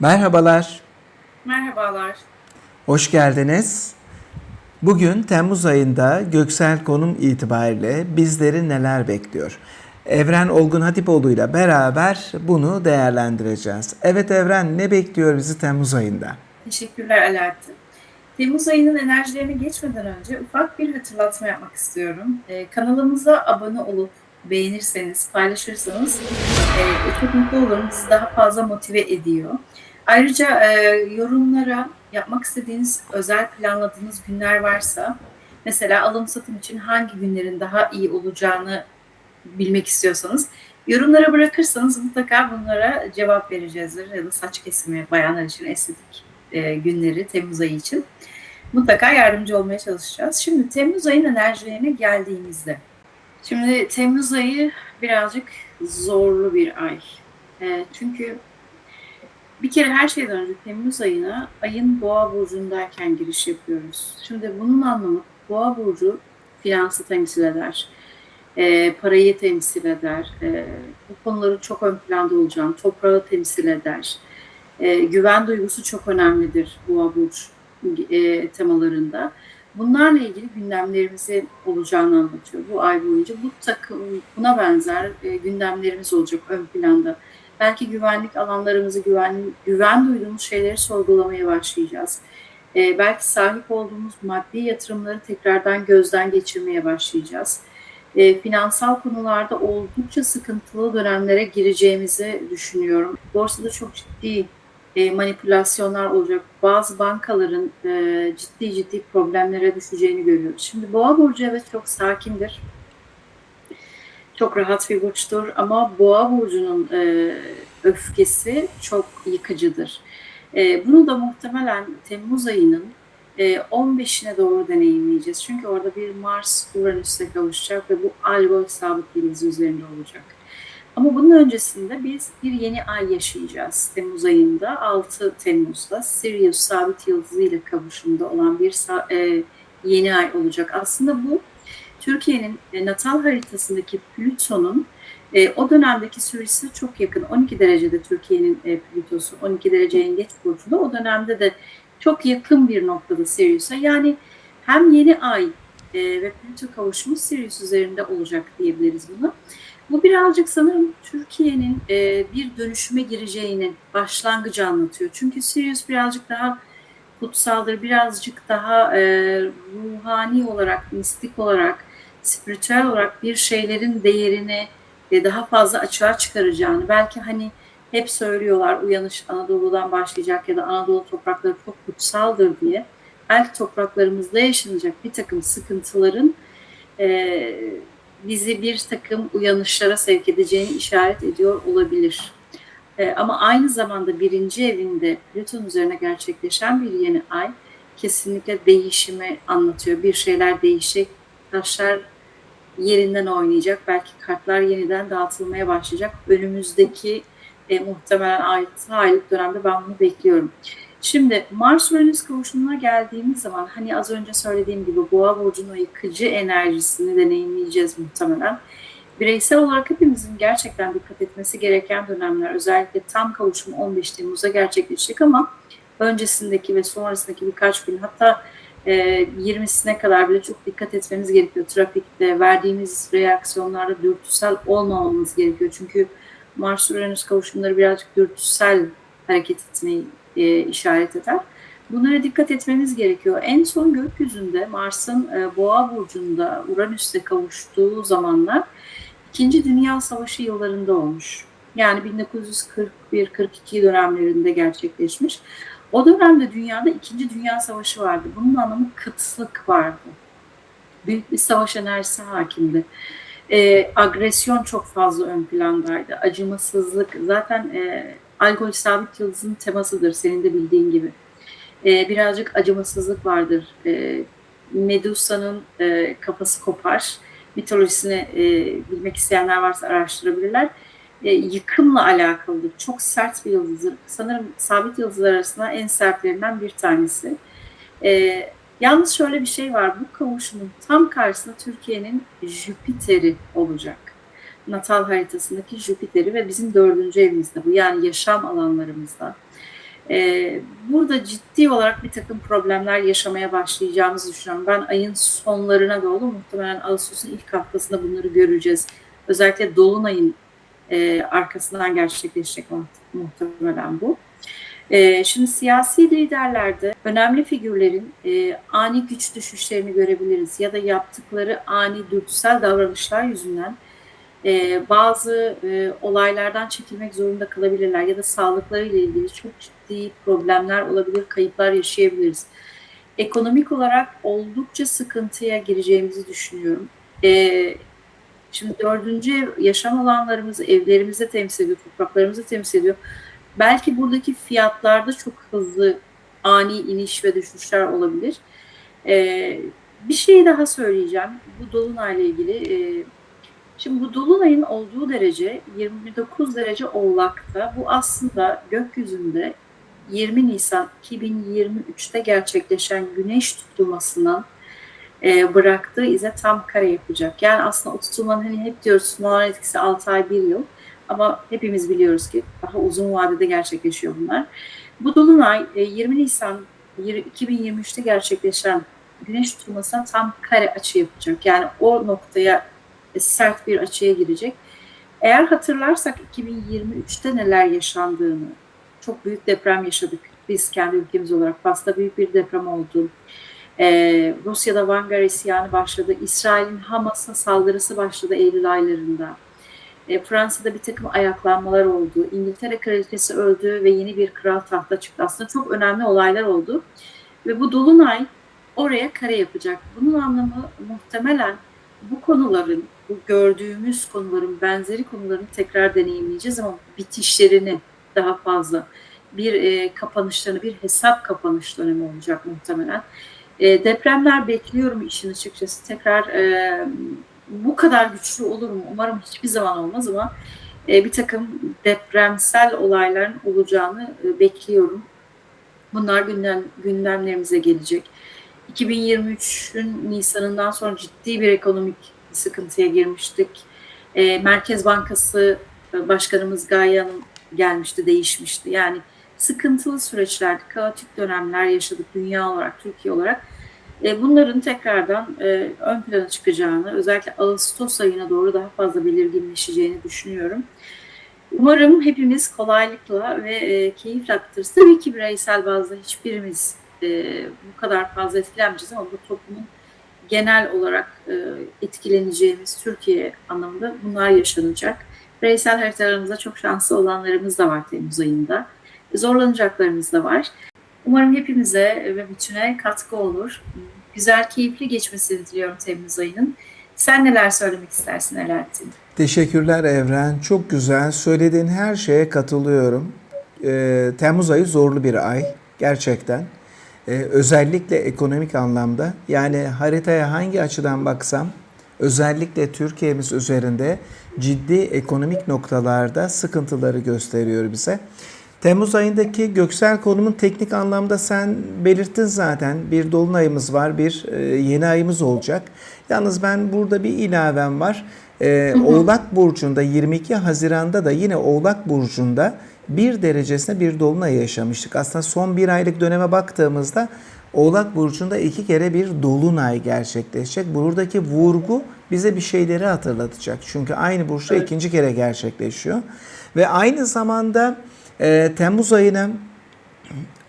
Merhabalar, Merhabalar. hoş geldiniz. Bugün Temmuz ayında göksel konum itibariyle bizleri neler bekliyor? Evren Olgun Hatipoğlu ile beraber bunu değerlendireceğiz. Evet Evren ne bekliyor bizi Temmuz ayında? Teşekkürler Alaaddin. Temmuz ayının enerjilerine geçmeden önce ufak bir hatırlatma yapmak istiyorum. Ee, kanalımıza abone olup beğenirseniz, paylaşırsanız e, çok mutlu olurum. Bizi daha fazla motive ediyor. Ayrıca e, yorumlara yapmak istediğiniz özel planladığınız günler varsa, mesela alım satım için hangi günlerin daha iyi olacağını bilmek istiyorsanız yorumlara bırakırsanız mutlaka bunlara cevap vereceğizdir. Ya da saç kesimi bayanlar için estetik e, günleri Temmuz ayı için mutlaka yardımcı olmaya çalışacağız. Şimdi Temmuz ayının enerjilerine geldiğimizde şimdi Temmuz ayı birazcık zorlu bir ay. E, çünkü bir kere her şeyden önce Temmuz ayına ayın boğa burcundayken giriş yapıyoruz. Şimdi bunun anlamı boğa burcu finansı temsil eder. E, parayı temsil eder. E, bu konuların çok ön planda olacağını, toprağı temsil eder. E, güven duygusu çok önemlidir boğa burç e, temalarında. Bunlarla ilgili gündemlerimizi olacağını anlatıyor bu ay boyunca. Bu takım buna benzer e, gündemlerimiz olacak ön planda. Belki güvenlik alanlarımızı, güven, güven duyduğumuz şeyleri sorgulamaya başlayacağız. E, belki sahip olduğumuz maddi yatırımları tekrardan gözden geçirmeye başlayacağız. E, finansal konularda oldukça sıkıntılı dönemlere gireceğimizi düşünüyorum. Borsada çok ciddi e, manipülasyonlar olacak. Bazı bankaların e, ciddi ciddi problemlere düşeceğini görüyoruz. Şimdi Boğa burcu evet çok sakindir. Çok rahat bir burçtur ama Boğa burcunun e, öfkesi çok yıkıcıdır. E, bunu da muhtemelen Temmuz ayının e, 15'ine doğru deneyimleyeceğiz. Çünkü orada bir Mars Uranüs'le kavuşacak ve bu Algol sabit yıldızı üzerinde olacak. Ama bunun öncesinde biz bir yeni ay yaşayacağız. Temmuz ayında 6 Temmuz'da Sirius sabit yıldızı ile kavuşumda olan bir e, yeni ay olacak. Aslında bu Türkiye'nin e, natal haritasındaki Plüton'un e, o dönemdeki süresi çok yakın. 12 derecede Türkiye'nin e, Plütosu, 12 derece yengeç burcunda. O dönemde de çok yakın bir noktada Sirius'a. Yani hem yeni ay e, ve Plüto kavuşumu Sirius üzerinde olacak diyebiliriz bunu. Bu birazcık sanırım Türkiye'nin e, bir dönüşüme gireceğinin başlangıcı anlatıyor. Çünkü Sirius birazcık daha kutsaldır, birazcık daha e, ruhani olarak, mistik olarak, spiritüel olarak bir şeylerin değerini e, daha fazla açığa çıkaracağını, belki hani hep söylüyorlar uyanış Anadolu'dan başlayacak ya da Anadolu toprakları çok kutsaldır diye. Belki topraklarımızda yaşanacak bir takım sıkıntıların e, bizi bir takım uyanışlara sevk edeceğini işaret ediyor olabilir. E, ama aynı zamanda birinci evinde Plüton üzerine gerçekleşen bir yeni ay kesinlikle değişimi anlatıyor. Bir şeyler değişecek, taşlar yerinden oynayacak, belki kartlar yeniden dağıtılmaya başlayacak. Önümüzdeki e, muhtemelen 6 aylık dönemde ben bunu bekliyorum. Şimdi Mars Uranüs kavuşumuna geldiğimiz zaman hani az önce söylediğim gibi Boğa burcunun yıkıcı enerjisini deneyimleyeceğiz muhtemelen. Bireysel olarak hepimizin gerçekten dikkat etmesi gereken dönemler özellikle tam kavuşum 15 Temmuz'a gerçekleşecek ama öncesindeki ve sonrasındaki birkaç gün hatta e, 20'sine kadar bile çok dikkat etmemiz gerekiyor. Trafikte verdiğimiz reaksiyonlarda dürtüsel olmamamız gerekiyor. Çünkü Mars Uranüs kavuşumları birazcık dürtüsel hareket etmeyi e, işaret eder. Bunlara dikkat etmemiz gerekiyor. En son gökyüzünde Mars'ın e, Boğa burcunda Uranüs'te kavuştuğu zamanlar İkinci Dünya Savaşı yıllarında olmuş. Yani 1941-42 dönemlerinde gerçekleşmiş. O dönemde dünyada İkinci Dünya Savaşı vardı. Bunun anlamı kıtlık vardı. Büyük bir savaş enerjisi hakimdi. E, agresyon çok fazla ön plandaydı. Acımasızlık. Zaten e, alkol sabit yıldızın temasıdır senin de bildiğin gibi. E, birazcık acımasızlık vardır. E, Medusa'nın e, kafası kopar. Mitolojisini e, bilmek isteyenler varsa araştırabilirler. E, yıkımla alakalıdır. Çok sert bir yıldızdır. Sanırım sabit yıldızlar arasında en sertlerinden bir tanesi. E, yalnız şöyle bir şey var. Bu kavuşumun tam karşısında Türkiye'nin Jüpiter'i olacak natal haritasındaki Jüpiter'i ve bizim dördüncü evimizde bu yani yaşam alanlarımızda. Ee, burada ciddi olarak bir takım problemler yaşamaya başlayacağımızı düşünüyorum. Ben ayın sonlarına doğru muhtemelen Ağustos'un ilk haftasında bunları göreceğiz. Özellikle Dolunay'ın e, arkasından gerçekleşecek mu- muhtemelen bu. E, şimdi siyasi liderlerde önemli figürlerin e, ani güç düşüşlerini görebiliriz ya da yaptıkları ani dürtüsel davranışlar yüzünden e, bazı e, olaylardan çekilmek zorunda kalabilirler ya da sağlıklarıyla ilgili çok ciddi problemler olabilir, kayıplar yaşayabiliriz. Ekonomik olarak oldukça sıkıntıya gireceğimizi düşünüyorum. E, şimdi dördüncü ev yaşam alanlarımızı, evlerimizi temsil ediyor, topraklarımızı temsil ediyor. Belki buradaki fiyatlarda çok hızlı ani iniş ve düşüşler olabilir. E, bir şey daha söyleyeceğim. Bu Dolunay'la ilgili. E, Şimdi bu dolunayın olduğu derece 29 derece Oğlak'ta. Bu aslında gökyüzünde 20 Nisan 2023'te gerçekleşen güneş tutulmasının e, bıraktığı ize tam kare yapacak. Yani aslında o tutulmanın hani hep diyoruz sunmaların etkisi 6 ay 1 yıl ama hepimiz biliyoruz ki daha uzun vadede gerçekleşiyor bunlar. Bu dolunay e, 20 Nisan 2023'te gerçekleşen güneş tutulmasına tam kare açı yapacak. Yani o noktaya sert bir açıya girecek. Eğer hatırlarsak 2023'te neler yaşandığını, çok büyük deprem yaşadık biz kendi ülkemiz olarak. Fas'ta büyük bir deprem oldu. Ee, Rusya'da Vangar isyanı başladı. İsrail'in Hamas'a saldırısı başladı Eylül aylarında. Ee, Fransa'da bir takım ayaklanmalar oldu. İngiltere kraliçesi öldü ve yeni bir kral tahta çıktı. Aslında çok önemli olaylar oldu. Ve bu Dolunay oraya kare yapacak. Bunun anlamı muhtemelen bu konuların, bu gördüğümüz konuların, benzeri konuların tekrar deneyimleyeceğiz ama bitişlerini daha fazla bir e, kapanışlarını, bir hesap kapanış dönemi olacak muhtemelen. E, depremler bekliyorum işin açıkçası. Tekrar e, bu kadar güçlü olur mu? Umarım hiçbir zaman olmaz ama e, bir takım depremsel olayların olacağını e, bekliyorum. Bunlar gündem, gündemlerimize gelecek. 2023'ün Nisan'ından sonra ciddi bir ekonomik sıkıntıya girmiştik. E, Merkez Bankası e, Başkanımız Gaye Hanım gelmişti, değişmişti. Yani sıkıntılı süreçler, kaotik dönemler yaşadık dünya olarak, Türkiye olarak. E, bunların tekrardan e, ön plana çıkacağını, özellikle Ağustos ayına doğru daha fazla belirginleşeceğini düşünüyorum. Umarım hepimiz kolaylıkla ve e, keyifle aktarırız. Tabii ki bireysel bazda hiçbirimiz e, bu kadar fazla etkilenmeyeceğiz ama bu toplumun genel olarak e, etkileneceğimiz Türkiye anlamında bunlar yaşanacak. Bireysel haritalarımızda çok şanslı olanlarımız da var Temmuz ayında. Zorlanacaklarımız da var. Umarım hepimize ve bütüne katkı olur. Güzel, keyifli geçmesini diliyorum Temmuz ayının. Sen neler söylemek istersin Alaaddin? Teşekkürler Evren. Çok güzel. Söylediğin her şeye katılıyorum. Ee, Temmuz ayı zorlu bir ay. Gerçekten. Ee, özellikle ekonomik anlamda. Yani haritaya hangi açıdan baksam özellikle Türkiye'miz üzerinde ciddi ekonomik noktalarda sıkıntıları gösteriyor bize. Temmuz ayındaki göksel konumun teknik anlamda sen belirttin zaten. Bir dolunayımız var, bir e, yeni ayımız olacak. Yalnız ben burada bir ilavem var. E, Oğlak Burcu'nda 22 Haziran'da da yine Oğlak Burcu'nda bir derecesine bir dolunay yaşamıştık. Aslında son bir aylık döneme baktığımızda Oğlak Burcu'nda iki kere bir dolunay gerçekleşecek. Buradaki vurgu bize bir şeyleri hatırlatacak. Çünkü aynı burçta Evet. ikinci kere gerçekleşiyor. Ve aynı zamanda e, Temmuz ayına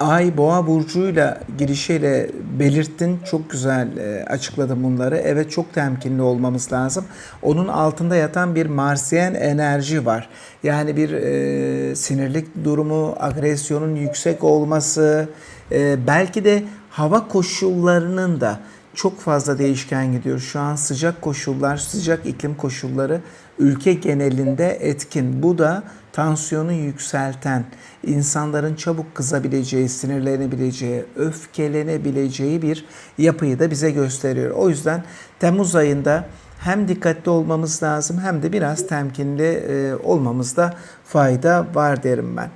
Ay Boğa burcuyla girişiyle belirttin. Çok güzel e, açıkladın bunları. Evet çok temkinli olmamız lazım. Onun altında yatan bir Marsiyen enerji var. Yani bir e, sinirlik durumu, agresyonun yüksek olması, e, belki de hava koşullarının da çok fazla değişken gidiyor. Şu an sıcak koşullar, sıcak iklim koşulları ülke genelinde etkin. Bu da tansiyonu yükselten, insanların çabuk kızabileceği, sinirlenebileceği, öfkelenebileceği bir yapıyı da bize gösteriyor. O yüzden Temmuz ayında hem dikkatli olmamız lazım hem de biraz temkinli e, olmamızda fayda var derim ben.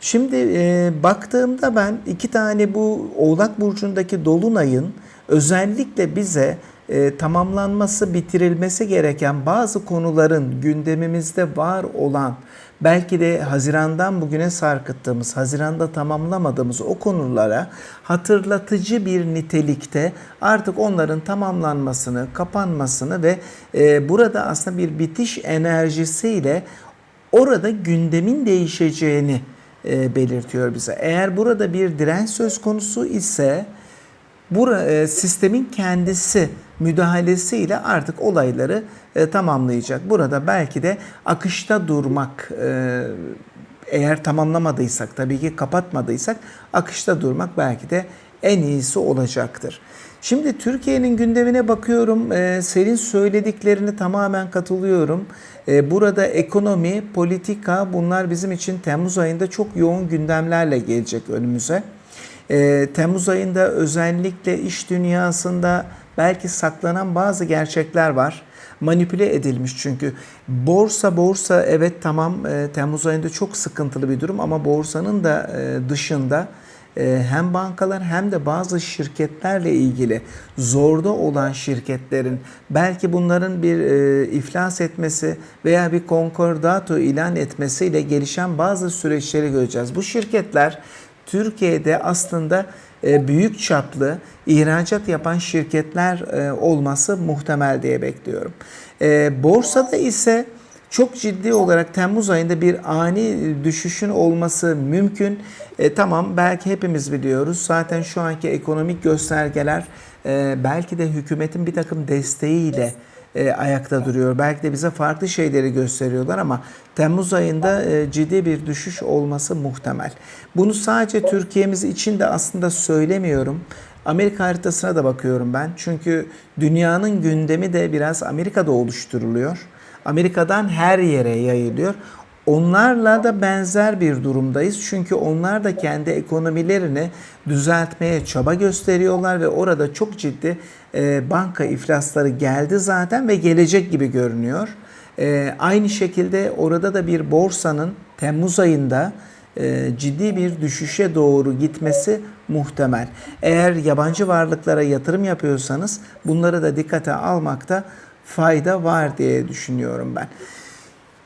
Şimdi e, baktığımda ben iki tane bu Oğlak Burcu'ndaki Dolunay'ın özellikle bize e, tamamlanması, bitirilmesi gereken bazı konuların gündemimizde var olan belki de Haziran'dan bugüne sarkıttığımız, Haziran'da tamamlamadığımız o konulara hatırlatıcı bir nitelikte artık onların tamamlanmasını, kapanmasını ve e, burada aslında bir bitiş enerjisiyle orada gündemin değişeceğini e, belirtiyor bize. Eğer burada bir direnç söz konusu ise bu e, sistemin kendisi müdahalesiyle artık olayları e, tamamlayacak. Burada belki de akışta durmak e, eğer tamamlamadıysak tabii ki kapatmadıysak akışta durmak belki de en iyisi olacaktır. Şimdi Türkiye'nin gündemine bakıyorum. E, senin söylediklerini tamamen katılıyorum. E, burada ekonomi, politika bunlar bizim için Temmuz ayında çok yoğun gündemlerle gelecek önümüze. E, Temmuz ayında özellikle iş dünyasında belki saklanan bazı gerçekler var. Manipüle edilmiş çünkü. Borsa borsa evet tamam e, Temmuz ayında çok sıkıntılı bir durum ama borsanın da e, dışında e, hem bankalar hem de bazı şirketlerle ilgili zorda olan şirketlerin belki bunların bir e, iflas etmesi veya bir konkordato ilan etmesiyle gelişen bazı süreçleri göreceğiz. Bu şirketler Türkiye'de aslında e, büyük çaplı ihracat yapan şirketler e, olması muhtemel diye bekliyorum. E, borsada ise çok ciddi olarak Temmuz ayında bir ani düşüşün olması mümkün. E, tamam belki hepimiz biliyoruz. Zaten şu anki ekonomik göstergeler e, belki de hükümetin bir takım desteğiyle e, ayakta duruyor. Belki de bize farklı şeyleri gösteriyorlar ama Temmuz ayında e, ciddi bir düşüş olması muhtemel. Bunu sadece Türkiye'miz için de aslında söylemiyorum. Amerika haritasına da bakıyorum ben. Çünkü dünyanın gündemi de biraz Amerika'da oluşturuluyor. Amerika'dan her yere yayılıyor. Onlarla da benzer bir durumdayız. Çünkü onlar da kendi ekonomilerini düzeltmeye çaba gösteriyorlar ve orada çok ciddi e, banka iflasları geldi zaten ve gelecek gibi görünüyor. E, aynı şekilde orada da bir borsanın Temmuz ayında e, ciddi bir düşüşe doğru gitmesi muhtemel. Eğer yabancı varlıklara yatırım yapıyorsanız bunları da dikkate almakta fayda var diye düşünüyorum ben.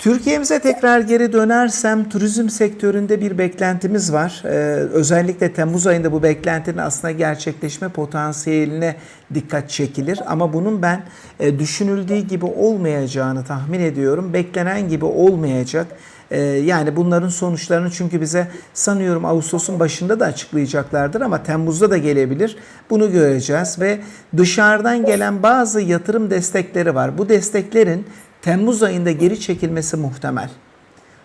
Türkiye'mize tekrar geri dönersem turizm sektöründe bir beklentimiz var. Ee, özellikle Temmuz ayında bu beklentinin aslında gerçekleşme potansiyeline dikkat çekilir. Ama bunun ben e, düşünüldüğü gibi olmayacağını tahmin ediyorum. Beklenen gibi olmayacak. Ee, yani bunların sonuçlarını çünkü bize sanıyorum Ağustos'un başında da açıklayacaklardır ama Temmuz'da da gelebilir. Bunu göreceğiz ve dışarıdan gelen bazı yatırım destekleri var. Bu desteklerin Temmuz ayında geri çekilmesi muhtemel.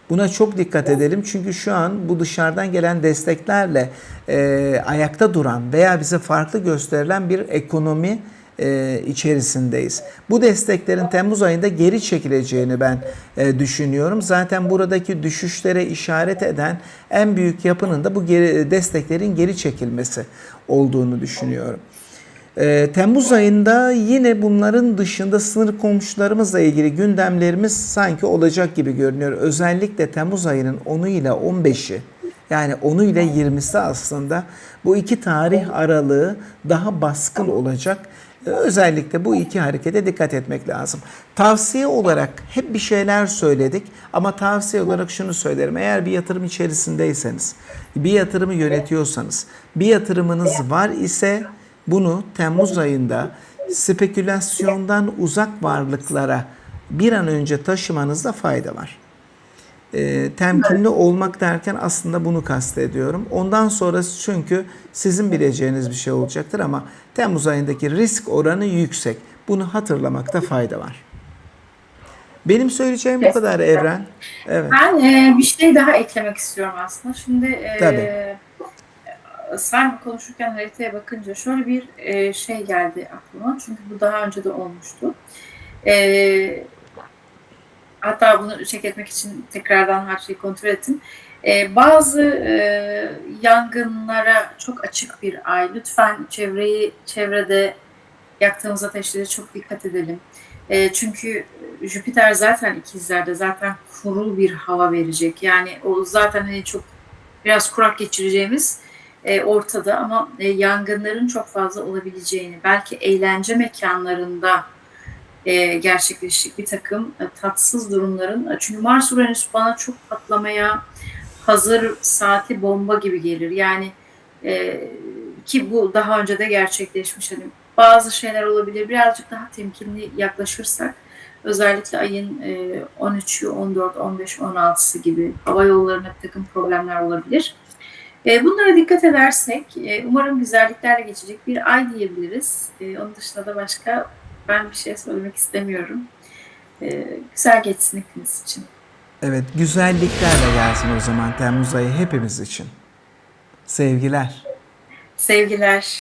Buna çok dikkat edelim çünkü şu an bu dışarıdan gelen desteklerle e, ayakta duran veya bize farklı gösterilen bir ekonomi e, içerisindeyiz. Bu desteklerin Temmuz ayında geri çekileceğini ben e, düşünüyorum. Zaten buradaki düşüşlere işaret eden en büyük yapının da bu geri, desteklerin geri çekilmesi olduğunu düşünüyorum. E, Temmuz ayında yine bunların dışında sınır komşularımızla ilgili gündemlerimiz sanki olacak gibi görünüyor. Özellikle Temmuz ayının 10'u ile 15'i yani 10'u ile 20'si aslında bu iki tarih aralığı daha baskın olacak. Ee, Özellikle bu iki harekete dikkat etmek lazım. Tavsiye olarak hep bir şeyler söyledik ama tavsiye olarak şunu söylerim. Eğer bir yatırım içerisindeyseniz, bir yatırımı yönetiyorsanız, bir yatırımınız var ise bunu Temmuz ayında spekülasyondan uzak varlıklara bir an önce taşımanızda fayda var. E, temkinli olmak derken aslında bunu kastediyorum. Ondan sonrası çünkü sizin bileceğiniz bir şey olacaktır ama Temmuz ayındaki risk oranı yüksek. Bunu hatırlamakta fayda var. Benim söyleyeceğim bu kadar Evren. Evet. Ben e, bir şey daha eklemek istiyorum aslında. Şimdi e, Tabii. Sen konuşurken haritaya bakınca şöyle bir e, şey geldi aklıma. Çünkü bu daha önce de olmuştu. E, hatta bunu check etmek için tekrardan her şeyi kontrol ettim. E, bazı e, yangınlara çok açık bir ay. Lütfen çevreyi, çevrede yaktığımız ateşlere çok dikkat edelim. E, çünkü Jüpiter zaten ikizlerde zaten kurul bir hava verecek. Yani o zaten hani çok biraz kurak geçireceğimiz e, ortada ama e, yangınların çok fazla olabileceğini, belki eğlence mekanlarında e, gerçekleşecek bir takım e, tatsız durumların. Çünkü Mars Uranüs bana çok patlamaya hazır saati bomba gibi gelir. Yani ki bu daha önce de gerçekleşmiş. Hani bazı şeyler olabilir. Birazcık daha temkinli yaklaşırsak özellikle ayın e, 13'ü, 14, 15, 16'sı gibi hava yollarına bir takım problemler olabilir. E, bunlara dikkat edersek e, umarım güzelliklerle geçecek bir ay diyebiliriz. E, onun dışında da başka ben bir şey söylemek istemiyorum. E, güzel geçsin hepiniz için. Evet, güzelliklerle gelsin o zaman Temmuz ayı hepimiz için. Sevgiler. Sevgiler.